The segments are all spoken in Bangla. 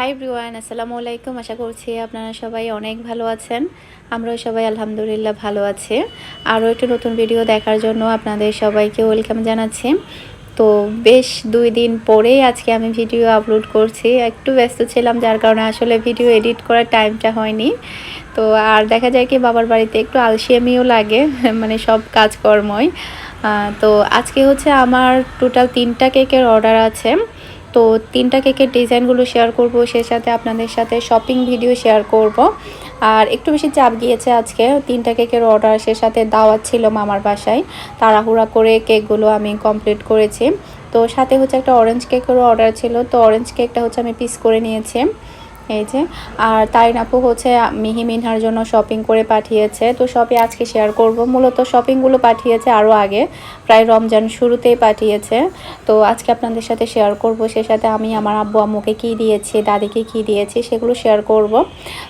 হাই ব্রিওয়ান আসসালামু আলাইকুম আশা করছি আপনারা সবাই অনেক ভালো আছেন। আমরাও সবাই আলহামদুলিল্লাহ ভালো আছি। আরও একটু নতুন ভিডিও দেখার জন্য আপনাদের সবাইকে ওয়েলকাম জানাচ্ছি। তো বেশ দুই দিন পরেই আজকে আমি ভিডিও আপলোড করছি। একটু ব্যস্ত ছিলাম, যার কারণে আসলে ভিডিও এডিট করার টাইমটা হয়নি। তো আর দেখা যায় কি, বাবার বাড়িতে একটু আলসেমিও লাগে মানে সব কাজকর্মই। তো আজকে হচ্ছে আমার টোটাল তিনটা কেকের অর্ডার আছে। তো তিনটা কেকের ডিজাইনগুলো শেয়ার করব, সেই সাথে আপনাদের সাথে শপিং ভিডিও শেয়ার করব। আর একটু বেশি চাপ গিয়েছে আজকে, তিনটা কেকের অর্ডার সে সাথে দাওয়াত ছিল মামার বাসায়। তাড়াহুড়া করে কেকগুলো আমি কমপ্লিট করেছি। তো সাথে হচ্ছে একটা অরেঞ্জ কেকেরও অর্ডার ছিল, তো অরেঞ্জ কেকটা হচ্ছে আমি পিস করে নিয়েছি। এই যে আর তাইন আপু হচ্ছে মিহি মিনহার জন্য শপিং করে পাঠিয়েছে। তো সবই আজকে শেয়ার করব। মূলত শপিংগুলো পাঠিয়েছে আরও আগে। প্রায় রমজান শুরুতেই পাঠিয়েছে। তো আজকে আপনাদের সাথে শেয়ার করব। সে সাথে আমি, আমার আব্বু আম্মুকে কী দিয়েছি, দাদিকে কী দিয়েছি, সেগুলো শেয়ার করব।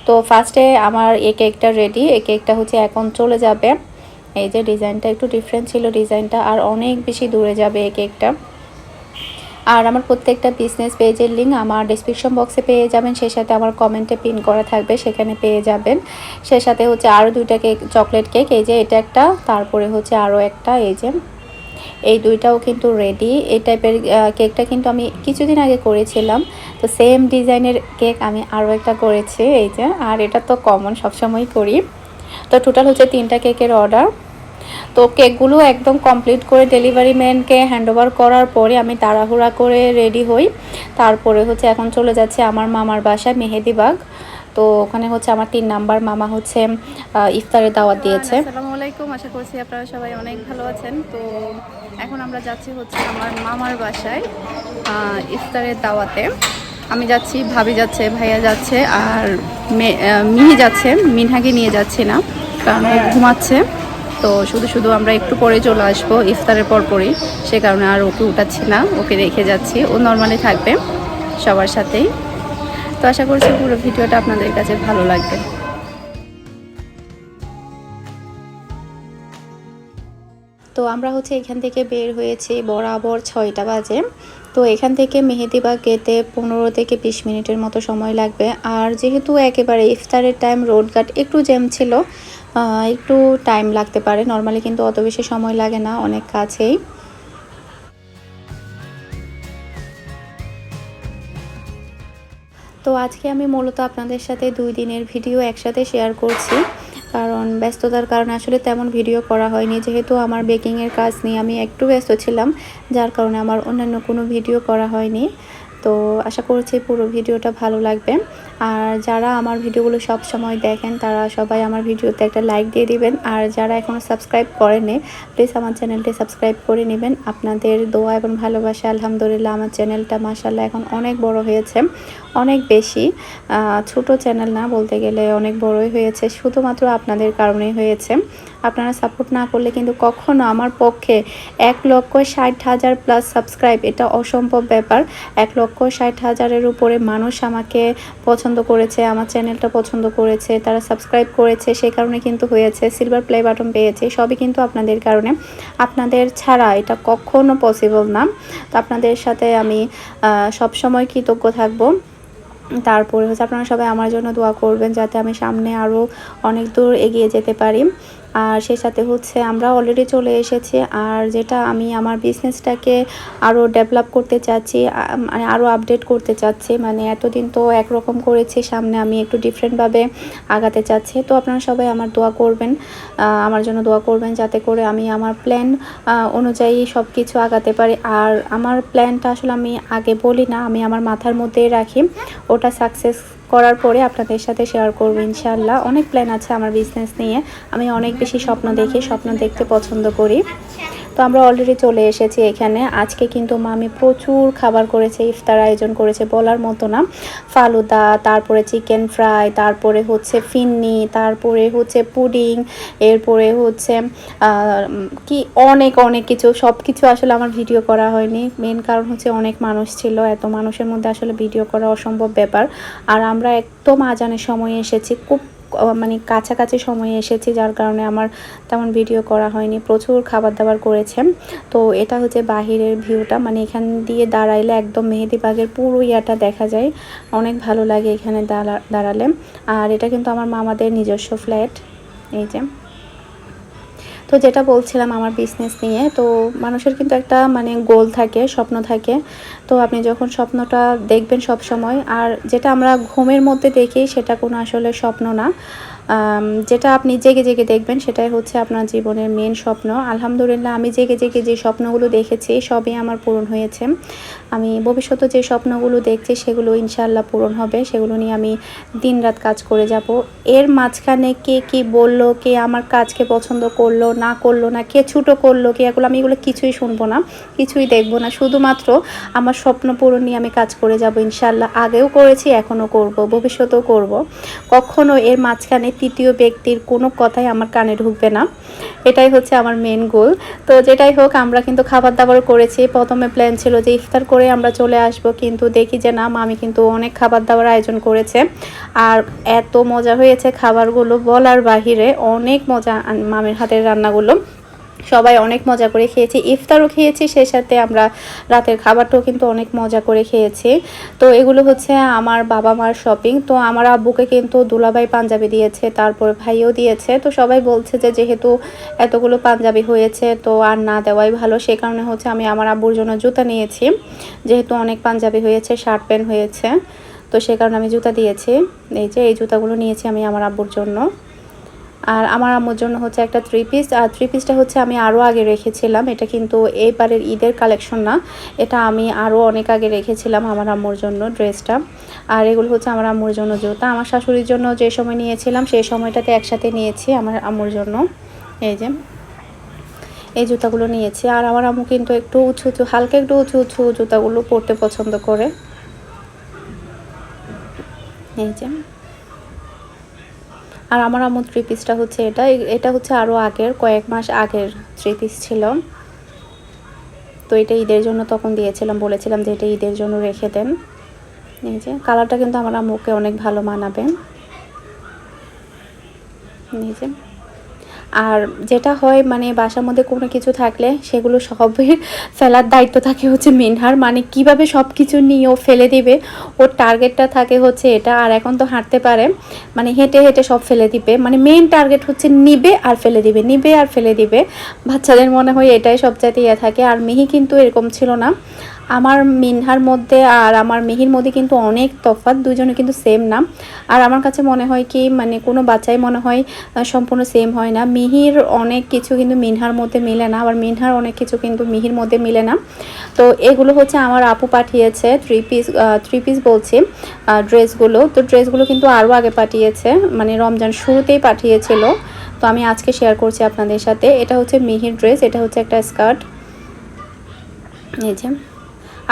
তো ফার্স্টে আমার এই কেকটা রেডি এই কেকটা হচ্ছে এখন চলে যাবে। এই যে ডিজাইনটা একটু ডিফারেন্ট ছিল ডিজাইনটা আর অনেক বেশি দূরে যাবে এই কেকটা আর আমার প্রত্যেকটা বিজনেস পেজের লিঙ্ক আমার ডিসক্রিপশন বক্সে পেয়ে যাবেন। সেই সাথে আমার কমেন্টে পিন করা থাকবে, সেখানে পেয়ে যাবেন। সে সাথে হচ্ছে আরও দুইটা কেক চকলেট কেক এই যে এটা একটা, তারপরে হচ্ছে আরও একটা, এই যে এই দুইটাও কিন্তু রেডি এই টাইপের কেকটা কিন্তু আমি কিছুদিন আগে করেছিলাম। তো সেম ডিজাইনের কেক আমি আরও একটা করেছি, এই যে। আর এটা তো কমন সবসময় করি। তো টোটাল হচ্ছে তিনটা কেকের অর্ডার তো কেকগুলো একদম কমপ্লিট করে ডেলিভারি ম্যানকে হ্যান্ডওভার করার পরে আমি তাড়াহুড়া করে রেডি হই। তারপরে হচ্ছে এখন চলে যাচ্ছে আমার মামার বাসায় মেহেদিবাগ তো ওখানে হচ্ছে আমার তিন নাম্বার মামা হচ্ছে ইফতারের দাওয়াত দিয়েছে। আসসালামু আলাইকুম আশা করছি আপনারা সবাই অনেক ভালো আছেন। তো এখন আমরা যাচ্ছি হচ্ছে আমার মামার বাসায় ইফতারের দাওয়াতে। আমি যাচ্ছি ভাবি যাচ্ছে ভাইয়া যাচ্ছে আর মে- মিহি যাচ্ছে মিনহাকে নিয়ে যাচ্ছি না কারণ ঘুমাচ্ছে। তো শুধু শুধু আমরা একটু পরে চলে আসব ইফতারের পর পরই। সে কারণে আর ওকে উঠাচ্ছি না, ওকে রেখে যাচ্ছি। ও নর্মালি থাকবে সবার সাথেই। তো আশা করছি পুরো ভিডিওটা আপনাদের কাছে ভালো লাগবে। তো আমরা হচ্ছে এখান থেকে বের হয়েছি বরাবর ছয়টা বাজে। তো এখান থেকে মেহেদিবাগ গেতে পনেরো থেকে বিশ মিনিটের মতো সময় লাগবে। আর যেহেতু একেবারে ইফতারের টাইম রোড রোডঘাট একটু জ্যাম ছিল একটু টাইম লাগতে পারে। নর্মালি কিন্তু অত বেশি সময় লাগে না, অনেক কাছেই। তো আজকে আমি মূলত আপনাদের সাথে দুই দিনের ভিডিও একসাথে শেয়ার করছি। কারণ ব্যস্ততার কারণে আসলে তেমন ভিডিও করা হয়নি। যেহেতু আমার বেকিংয়ের কাজ নিয়ে আমি একটু ব্যস্ত ছিলাম, যার কারণে আমার অন্যান্য কোনো ভিডিও করা হয়নি। তো আশা করছি পুরো ভিডিওটা ভালো লাগবে। আর যারা আমার ভিডিওগুলো সব সময় দেখেন, তারা সবাই আমার ভিডিওতে একটা লাইক দিয়ে দিবেন। আর যারা এখনও সাবস্ক্রাইব করেনি প্লিজ আমার চ্যানেলটি সাবস্ক্রাইব করে নেবেন। আপনাদের দোয়া এবং ভালোবাসা, আলহামদুলিল্লাহ, আমার চ্যানেলটা মাসাল্লাহ এখন অনেক বড় হয়েছে, অনেক বেশি। ছোট চ্যানেল না বলতে গেলে অনেক বড়ই হয়েছে, শুধুমাত্র আপনাদের কারণেই হয়েছে। আপনারা সাপোর্ট না করলে কিন্তু কখনো আমার পক্ষে এক লক্ষ ষাট হাজার প্লাস সাবস্ক্রাইব এটা অসম্ভব ব্যাপার। এক লক্ষ ষাট হাজারের উপরে মানুষ আমাকে পছন্দ করেছে, আমার চ্যানেলটা পছন্দ করেছে, তারা সাবস্ক্রাইব করেছে, সেই কারণে কিন্তু হয়েছে সিলভার প্লে বাটন পেয়েছে, সবই কিন্তু আপনাদের কারণে। আপনাদের ছাড়া এটা কখনো পসিবল না। তো আপনাদের সাথে আমি সব সময় কৃতজ্ঞ থাকব। তারপরে হচ্ছে আপনারা সবাই আমার জন্য দোয়া করবেন যাতে আমি সামনে আরও অনেক দূর এগিয়ে যেতে পারি। আর সেই সাথে হচ্ছে আমরা অলরেডি চলে এসেছি। আর যেটা আমি আমার বিজনেসটাকে আরও ডেভেলপ করতে চাচ্ছি মানে আরও আপডেট করতে চাচ্ছি মানে এতদিন তো একরকম করেছি, সামনে আমি একটু ডিফারেন্টভাবে আগাতে চাচ্ছি। তো আপনারা সবাই আমার দোয়া করবেন আমার জন্য দোয়া করবেন যাতে করে আমি আমার প্ল্যান অনুযায়ী সব কিছু আগাতে পারি। আর আমার প্ল্যানটা আসলে আমি আগে বলি না, আমি আমার মাথার মধ্যেই রাখি, ওটা সাকসেস করার পরে আপনাদের সাথে শেয়ার করব ইনশাল্লাহ অনেক প্ল্যান আছে আমার বিজনেস নিয়ে। আমি অনেক বেশি স্বপ্ন দেখি, স্বপ্ন দেখতে পছন্দ করি। তো আমরা অলরেডি চলে এসেছি এখানে। আজকে কিন্তু মামি প্রচুর খাবার করেছে, ইফতার আয়োজন করেছে বলার মতো না। ফালুদা, তারপরে চিকেন ফ্রাই তারপরে হচ্ছে ফিন্নি, তারপরে হচ্ছে পুডিং, এরপরে হচ্ছে কি অনেক অনেক কিছু। সব কিছু আসলে আমার ভিডিও করা হয়নি। মেন কারণ হচ্ছে অনেক মানুষ ছিল। এত মানুষের মধ্যে আসলে ভিডিও করা অসম্ভব ব্যাপার। আর আমরা একদম আজানের সময় এসেছি। খুব মানে কাছাকাছি সময়ে এসেছি, যার কারণে আমার তেমন ভিডিও করা হয়নি, প্রচুর খাবার দাবার করেছে তো এটা হচ্ছে বাহিরের ভিউটা মানে এখান দিয়ে দাঁড়াইলে একদম মেহেদিবাগের পুরো ইয়াটা দেখা যায়। অনেক ভালো লাগে এখানে দাঁড়া- দাঁড়ালে। আর এটা কিন্তু আমার মামাদের নিজস্ব ফ্ল্যাট এই যে। তো যেটা বলছিলাম আমার বিজনেস নিয়ে, তো মানুষের কিন্তু একটা মানে গোল থাকে, স্বপ্ন থাকে। তো আপনি যখন স্বপ্নটা দেখবেন সব সময়, আর যেটা আমরা ঘুমের মধ্যে দেখি সেটা কোনো আসলে স্বপ্ন না। যেটা আপনি জেগে জেগে দেখবেন সেটাই হচ্ছে আপনার জীবনের মেন স্বপ্ন। আলহামদুলিল্লাহ, আমি জেগে জেগে যে স্বপ্নগুলো দেখেছি, সবই আমার পূরণ হয়েছে। আমি ভবিষ্যতে যে স্বপ্নগুলো দেখছি সেগুলো ইনশাল্লাহ পূরণ হবে। সেগুলো নিয়ে আমি দিনরাত কাজ করে যাব। এর মাঝখানে কে কি বলল, কে আমার কাজকে পছন্দ করল, না করল না, কে ছুটো করল, কে এগুলো আমি এগুলো কিছুই শুনব না, কিছুই দেখব না। শুধুমাত্র আমার স্বপ্ন পূরণ নিয়ে আমি কাজ করে যাব ইনশাল্লাহ আগেও করেছি, এখনও করব, ভবিষ্যতেও করব। কখনো এর মাঝখানে তৃতীয় ব্যক্তির কোনো কথাই আমার কানে ঢুকবে না। এটাই হচ্ছে আমার মেন গোল তো যেটাই হোক, আমরা কিন্তু খাবার দাবার করেছি। প্রথমে প্ল্যান ছিল যে ইফতার করে আমরা চলে আসব, কিন্তু দেখি যে না, মামি কিন্তু অনেক খাবার দাবার আয়োজন করেছে। আর এত মজা হয়েছে খাবারগুলো বলার বাহিরে অনেক মজা মামির হাতের রান্নাগুলো। সবাই অনেক মজা করে খেয়েছি। ইফতারও খেয়েছি, সেই সাথে আমরা রাতের খাবারটাও কিন্তু অনেক মজা করে খেয়েছি। তো এগুলো হচ্ছে আমার বাবা মার শপিং তো আমার আব্বুকে কিন্তু দুলাভাই পাঞ্জাবি দিয়েছে, তারপরে ভাইও দিয়েছে। তো সবাই বলছে যে যেহেতু এতগুলো পাঞ্জাবি হয়েছে, তো আর না দেওয়াই ভালো। সে কারণে হচ্ছে আমি আমার আব্বুর জন্য জুতা নিয়েছি। যেহেতু অনেক পাঞ্জাবি হয়েছে, শার্ট প্যান্ট হয়েছে, তো সে কারণে আমি জুতা দিয়েছি। এই যে, এই জুতাগুলো নিয়েছি আমি আমার আব্বুর জন্য। আর আমার আম্মুর জন্য হচ্ছে একটা থ্রি পিস আর থ্রি পিসটা হচ্ছে আমি আরও আগে রেখেছিলাম। এটা কিন্তু এইবারের ঈদের কালেকশন না। এটা আমি আরও অনেক আগে রেখেছিলাম আমার আম্মুর জন্য ড্রেসটা আর এগুলো হচ্ছে আমার আম্মুর জন্য জুতা। আমার শাশুড়ির জন্য যে সময় নিয়েছিলাম, সেই সময়টাতে একসাথে নিয়েছি আমার আম্মুর জন্য। এই যে, এই জুতাগুলো নিয়েছি। আর আমার আম্মু কিন্তু একটু উঁচু উঁচু, হালকা একটু উঁচু উঁচু জুতাগুলো পরতে পছন্দ করে। এই যে আর আমার আমার থ্রি পিসটা হচ্ছে এটা। এটা হচ্ছে আরও আগের, কয়েক মাস আগের থ্রি পিস ছিল। তো এটা ঈদের জন্য তখন দিয়েছিলাম, বলেছিলাম যে এটা ঈদের জন্য রেখে দেন। এই যে কালারটা কিন্তু আমার আম্মুকে অনেক ভালো মানাবেন এই যে আর যেটা হয় মানে বাসার মধ্যে কোনো কিছু থাকলে সেগুলো সবের ফেলার দায়িত্ব থাকে হচ্ছে মিনহার। মানে কীভাবে সব কিছু নিয়ে ও ফেলে দিবে? ওর টার্গেটটা থাকে হচ্ছে এটা, আর এখন তো হাঁটতে পারে। মানে হেঁটে হেঁটে সব ফেলে দিবে। মানে মেইন টার্গেট হচ্ছে নিবে আর ফেলে দিবে, নিবে আর ফেলে দিবে। বাচ্চাদের মনে হয় এটাই সব সবচাইতে ইয়ে থাকে। আর মিহি কিন্তু এরকম ছিল না। আমার মিনহার মধ্যে আর আমার মিহির মধ্যে কিন্তু অনেক তফাৎ দুজনে কিন্তু সেম না আর আমার কাছে মনে হয় কি মানে কোনো বাচ্চাই মনে হয় সম্পূর্ণ সেম হয় না। মিহির অনেক কিছু কিন্তু মিনহার মধ্যে মিলে না, আবার মিনহার অনেক কিছু কিন্তু মিহির মধ্যে মিলে না। তো এগুলো হচ্ছে আমার আপু পাঠিয়েছে থ্রি পিস থ্রি পিস বলছি ড্রেসগুলো। তো ড্রেসগুলো কিন্তু আরও আগে পাঠিয়েছে মানে রমজান শুরুতেই পাঠিয়েছিল। তো আমি আজকে শেয়ার করছি আপনাদের সাথে। এটা হচ্ছে মিহির ড্রেস এটা হচ্ছে একটা স্কার্ট এই যে।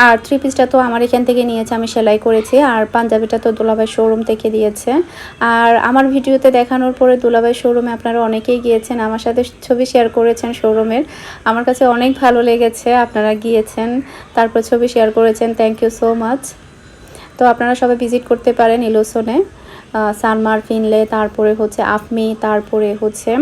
আর থ্রি পিসটা তো আমার এখান থেকে নিয়েছে, আমি সেলাই করেছি। আর পাঞ্জাবিটা তো দুলাভাই শোরুম থেকে দিয়েছে। আর আমার ভিডিওতে দেখানোর পরে দুলাভাই শোরুমে আপনারা অনেকেই গিয়েছেন, আমার সাথে ছবি শেয়ার করেছেন শোরুমের আমার কাছে অনেক ভালো লেগেছে, আপনারা গিয়েছেন, তারপর ছবি শেয়ার করেছেন থ্যাংক ইউ সো মাচ তো আপনারা সবাই ভিজিট করতে পারেন ইলোসনে। সানমার ফিনলে তারপরে হচ্ছে আফমি, তারপরে হচ্ছে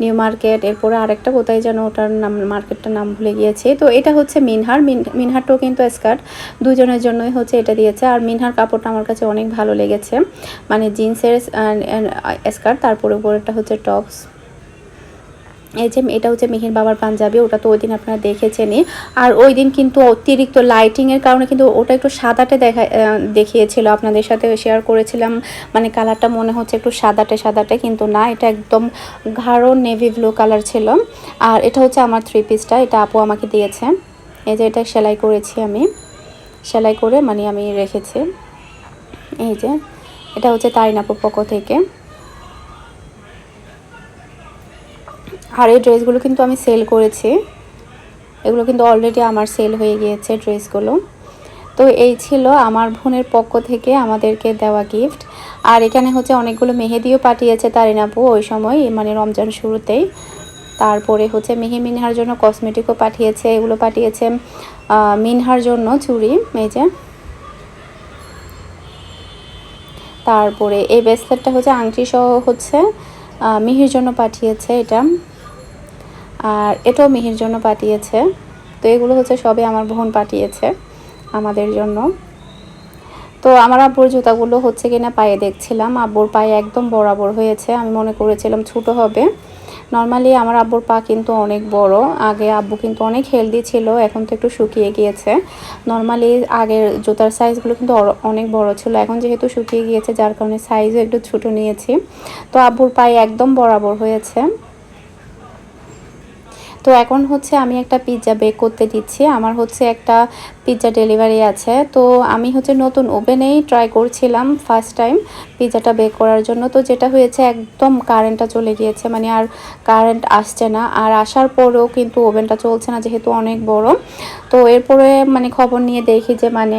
নিউ মার্কেট, এরপরে আরেকটা কোথায় যেন ওটার নাম, মার্কেটটার নাম ভুলে গিয়েছে। তো এটা হচ্ছে মিনহার, মিন- মিনহারটাও কিন্তু স্কার্ট, দুজনের জন্যই হচ্ছে এটা দিয়েছে। আর মিনহার কাপড়টা আমার কাছে অনেক ভালো লেগেছে। মানে জিন্সের স্কার্ট, তারপরে উপরেটা হচ্ছে টপস। এই যে এটা হচ্ছে মিহির বাবার পাঞ্জাবি, ওটা তো ওই দিন আপনারা দেখেছেনই। আর ওই দিন কিন্তু অতিরিক্ত লাইটিংয়ের কারণে কিন্তু ওটা একটু সাদাটে দেখা দেখিয়েছিল। আপনাদের সাথে শেয়ার করেছিলাম মানে কালারটা মনে হচ্ছে একটু সাদাটে সাদাটে, কিন্তু না, এটা একদম গাঢ় নেভি ব্লু কালার ছিল। আর এটা হচ্ছে আমার থ্রি পিসটা এটা আপু আমাকে দিয়েছে। এই যে এটা সেলাই করেছি আমি। সেলাই করে মানে আমি রেখেছি। এই যে, এটা হচ্ছে তারিন আপুর পক্ষ থেকে। আর এই ড্রেসগুলো কিন্তু আমি সেল করেছি। এগুলো কিন্তু অলরেডি আমার সেল হয়ে গিয়েছে ড্রেসগুলো। তো এই ছিল আমার বোনের পক্ষ থেকে আমাদেরকে দেওয়া গিফট আর এখানে হচ্ছে অনেকগুলো মেহেদিও পাঠিয়েছে তারিনাপু ওই সময় মানে রমজান শুরুতেই। তারপরে হচ্ছে মিহি মিনহার জন্য কসমেটিকও পাঠিয়েছে, এগুলো পাঠিয়েছে মিনহার জন্য চুড়ি যে। তারপরে এই ব্রেসলেটটা হচ্ছে আংটি সহ হচ্ছে মিহির জন্য পাঠিয়েছে এটা। আর এটাও মিহির জন্য পাঠিয়েছে। তো এগুলো হচ্ছে সবই আমার বোন পাঠিয়েছে আমাদের জন্য। তো আমার আব্বুর জুতাগুলো হচ্ছে কিনা পায়ে দেখছিলাম। আব্বুর পায়ে একদম বরাবর হয়েছে। আমি মনে করেছিলাম ছোট হবে। নর্মালি আমার আব্বুর পা কিন্তু অনেক বড়। আগে আব্বু কিন্তু অনেক হেলদি ছিল, এখন তো একটু শুকিয়ে গিয়েছে। নর্মালি আগের জুতার সাইজগুলো কিন্তু অনেক বড় ছিল। এখন যেহেতু শুকিয়ে গিয়েছে, যার কারণে সাইজও একটু ছোট নিয়েছি। তো আব্বুর পায়ে একদম বরাবর হয়েছে। তো এখন হচ্ছে আমি একটা পিৎজা বেক করতে দিচ্ছি। আমার হচ্ছে একটা পিৎজা ডেলিভারি আছে। তো আমি হচ্ছে নতুন ওভেনেই ট্রাই করছিলাম ফার্স্ট টাইম পিৎজাটা বেক করার জন্য। তো যেটা হয়েছে, একদম কারেন্টটা চলে গিয়েছে। মানে আর কারেন্ট আসছে না। আর আসার পরেও কিন্তু ওভেনটা চলছে না, যেহেতু অনেক বড়। তো এরপরে মানে খবর নিয়ে দেখি যে মানে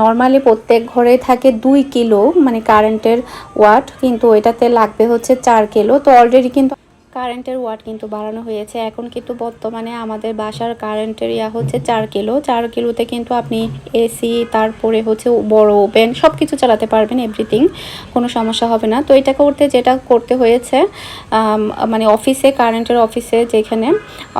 নর্মালি প্রত্যেক ঘরে থাকে দুই কিলো মানে কারেন্টের ওয়াট কিন্তু এটাতে লাগবে হচ্ছে চার কিলো। তো অলরেডি কিন্তু কারেন্টের ওয়াট কিন্তু বাড়ানো হয়েছে। এখন কিন্তু বর্তমানে আমাদের বাসার কারেন্টের ইয়া হচ্ছে চার কিলো। চার কিলোতে কিন্তু আপনি এসি তারপরে হচ্ছে বড় ওভেন সব কিছু চালাতে পারবেন এভরিথিং কোনো সমস্যা হবে না। তো এটা করতে, যেটা করতে হয়েছে মানে অফিসে, কারেন্টের অফিসে যেখানে,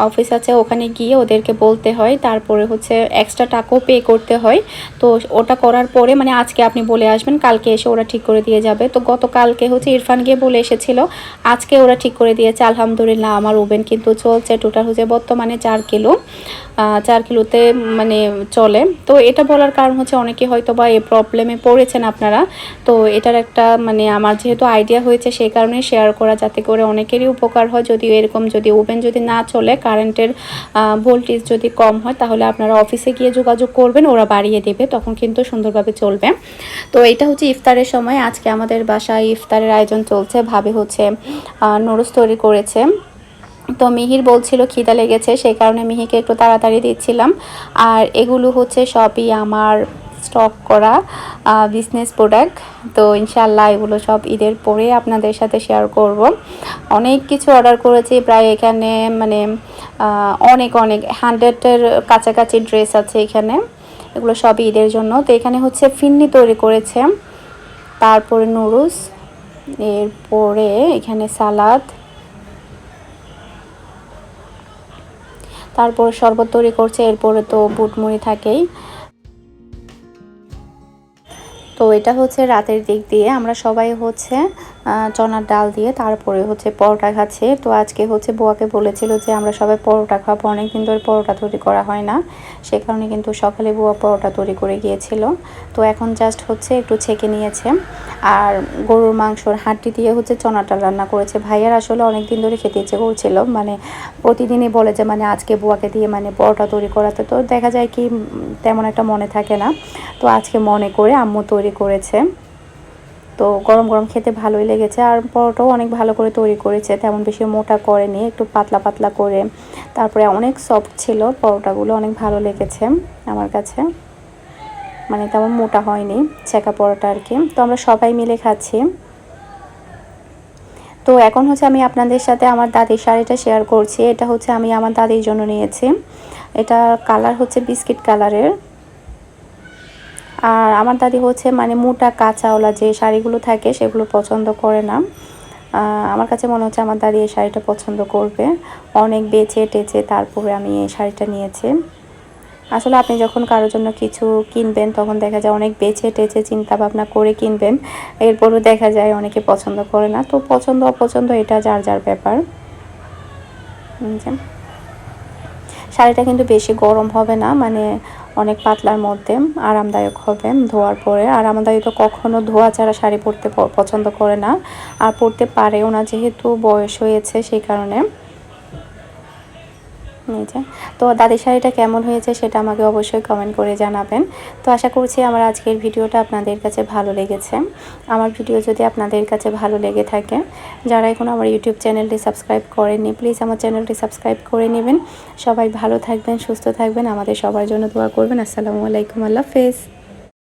অফিস আছে, ওখানে গিয়ে ওদেরকে বলতে হয়। তারপরে হচ্ছে এক্সট্রা টাকাও পে করতে হয়। তো ওটা করার পরে মানে আজকে আপনি বলে আসবেন, কালকে এসে ওরা ঠিক করে দিয়ে যাবে। তো গতকালকে হচ্ছে ইরফান গিয়ে বলে এসেছিল, আজকে ওরা ঠিক করে দিয়েছে। আলহামদুলিল্লাহ, আমার ওভেন কিন্তু চলছে টোটাল হচ্ছে বর্তমানে চার কিলো চার কিলোতে মানে চলে। তো এটা বলার কারণ হচ্ছে অনেকে হয়তো বা এই প্রবলেমে পড়েছেন আপনারা। তো এটার একটা মানে আমার যেহেতু আইডিয়া হয়েছে সেই কারণে শেয়ার করা, যাতে করে অনেকেরই উপকার হয়। যদি এরকম যদি ওভেন যদি না চলে কারেন্টের ভোল্টেজ যদি কম হয়, তাহলে আপনারা অফিসে গিয়ে যোগাযোগ করবেন, ওরা বাড়িয়ে দেবে, তখন কিন্তু সুন্দরভাবে চলবে। তো এটা হচ্ছে ইফতারের সময়, আজকে আমাদের বাসায় ইফতারের আয়োজন চলছে, ভাবে হচ্ছে নুডলস তৈরি করেছে। তো মিহির বলছিল, খিদা লেগেছে, সেই কারণে মিহিকে একটু তাড়াতাড়ি দিচ্ছিলাম। আর এগুলো হচ্ছে সবই আমার স্টক করা বিজনেস প্রোডাক্ট তো ইনশাল্লাহ এগুলো সব ঈদের পরে আপনাদের সাথে শেয়ার করব। অনেক কিছু অর্ডার করেছি, প্রায় এখানে মানে অনেক অনেক হান্ড্রেডের কাছাকাছি ড্রেস আছে এখানে। এগুলো সবই ঈদের জন্য। তো এখানে হচ্ছে ফিন্নি তৈরি করেছে। তারপরে নুডলস, এরপরে এখানে সালাদ তারপর শরবত তৈরি করছে, এরপরে তো বুটমুড়ি থাকেই। তো এটা হচ্ছে রাতের দিক দিয়ে, আমরা সবাই হচ্ছে চনার ডাল দিয়ে, তারপরে হচ্ছে পরোটা খাচ্ছে। তো আজকে হচ্ছে বুয়াকে বলেছিল যে, আমরা সবাই পরোটা খাব। অনেকদিন ধরে পরোটা তৈরি করা হয় না। সে কারণে কিন্তু সকালে বুয়া পরোটা তৈরি করে গিয়েছিল। তো এখন জাস্ট হচ্ছে একটু ছেঁকে নিয়েছে। আর গরুর মাংসর হাড্ডি দিয়ে হচ্ছে চনার ডাল রান্না করেছে। ভাইয়ার আসলে অনেক দিন ধরে খেতে ইচ্ছে করছিল। মানে প্রতিদিনই বলে যে মানে আজকে বুয়াকে দিয়ে মানে পরোটা তৈরি করাতে। তো দেখা যায় কি তেমন একটা মনে থাকে না। তো আজকে মনে করে আম্মু তৈরি করেছে। তো গরম গরম খেতে ভালোই লেগেছে। আর পরোটাও অনেক ভালো করে তৈরি করেছে, তেমন বেশি মোটা করেনি, একটু পাতলা পাতলা করে। তারপরে অনেক সফট ছিল পরোটাগুলো, অনেক ভালো লেগেছে আমার কাছে। মানে তেমন মোটা হয়নি, ছেঁকা পরোটা আর কি। তো আমরা সবাই মিলে খাচ্ছি। তো এখন হচ্ছে আমি আপনাদের সাথে আমার দাদির শাড়িটা শেয়ার করছি। এটা হচ্ছে আমি আমার দাদির জন্য নিয়েছি। এটা কালার হচ্ছে বিস্কিট কালারের আর আমার দাদি হচ্ছে মানে মোটা কাঁচাওয়ালা, যে শাড়িগুলো থাকে সেগুলো পছন্দ করে না। আমার কাছে মনে হচ্ছে আমার দাদি এই শাড়িটা পছন্দ করবে। অনেক বেচে টেচে তারপরে আমি এই শাড়িটা নিয়েছি। আসলে আপনি যখন কারোর জন্য কিছু কিনবেন, তখন দেখা যায় অনেক বেছে টেছে চিন্তা ভাবনা করে কিনবেন। এরপরও দেখা যায় অনেকে পছন্দ করে না। তো পছন্দ অপছন্দ, এটা যার যার ব্যাপার। শাড়িটা কিন্তু বেশি গরম হবে না। মানে অনেক পাতলার মধ্যে, আরামদায়ক হবে ধোয়ার পরে। আর আমাদের তো কখনো ধোয়া ছাড়া শাড়ি পরতে পছন্দ করে না। আর পরতে পারেও না, যেহেতু বয়স হয়েছে সেই কারণে। যে তো দাদির শাড়িটা কেমন হয়েছে সেটা আমাকে অবশ্যই কমেন্ট করে জানাবেন। তো আশা করছি আমার আজকের ভিডিওটা আপনাদের কাছে ভালো লেগেছে। আমার ভিডিও যদি আপনাদের কাছে ভালো লেগে থাকে, যারা এখন আমার ইউটিউব চ্যানেলটি সাবস্ক্রাইব করেননি প্লিজ আমার চ্যানেলটি সাবস্ক্রাইব করে নেবেন। সবাই ভালো থাকবেন, সুস্থ থাকবেন, আমাদের সবার জন্য দোয়া করবেন। আসসালামু আলাইকুম, আল্লাহ হাফেজ।